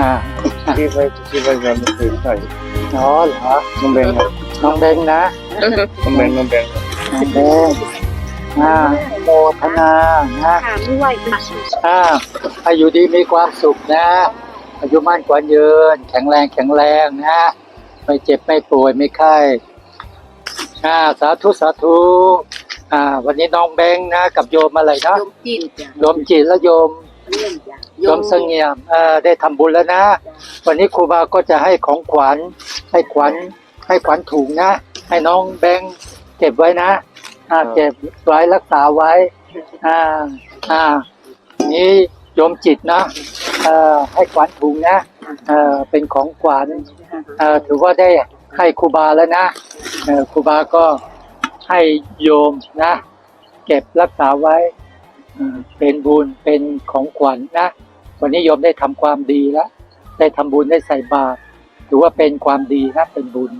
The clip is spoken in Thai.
อ่าที่ไปที่ไปยังไม่เคยใส่อ๋อเหรอน้องแบงค์ครับน้องเบงนะน้องแบงค์น้องแบงค์น้องเบงอ่าโมทนานะถามไม่ไหวค่ะอ่าอายุดีมีความสุขนะ อายุมั่นกว่ายืนแข็งแรงแข็งแรงนะไม่เจ็บไม่ป่วยไม่ไข้อ่าสาธุสาธุอ่า วันนี้น้องแบงค์นะ กับโยมอะไรเนาะโยมจีนจ้ะโยมจิตและโยมเรื่องจ้ะ โยมเสงี่ยมเอ่อได้ทำบุญแล้วนะ วันนี้ครูบาก็จะให้ของขวัญให้ขวัญให้ขวัญถุงนะ ให้น้องแบงค์เก็บไว้นะอ่าเก็บไว้รักษาไว้ อ่าอ่านี่โยมจิตนะเอ่อให้ขวัญถุงนะเอ่อเป็นของขวัญเอ่อถือว่าได้ให้ครูบาแล้วนะเอ่อครูบาก็ให้โยมนะ เก็บรักษาไว้อืมเป็นบุญเป็นของขวัญนะ วันนี้โยมได้ทำความดีแล้ว ได้ทำบุญได้ใส่บาตรถือว่าเป็นความดีนะเป็นบุญ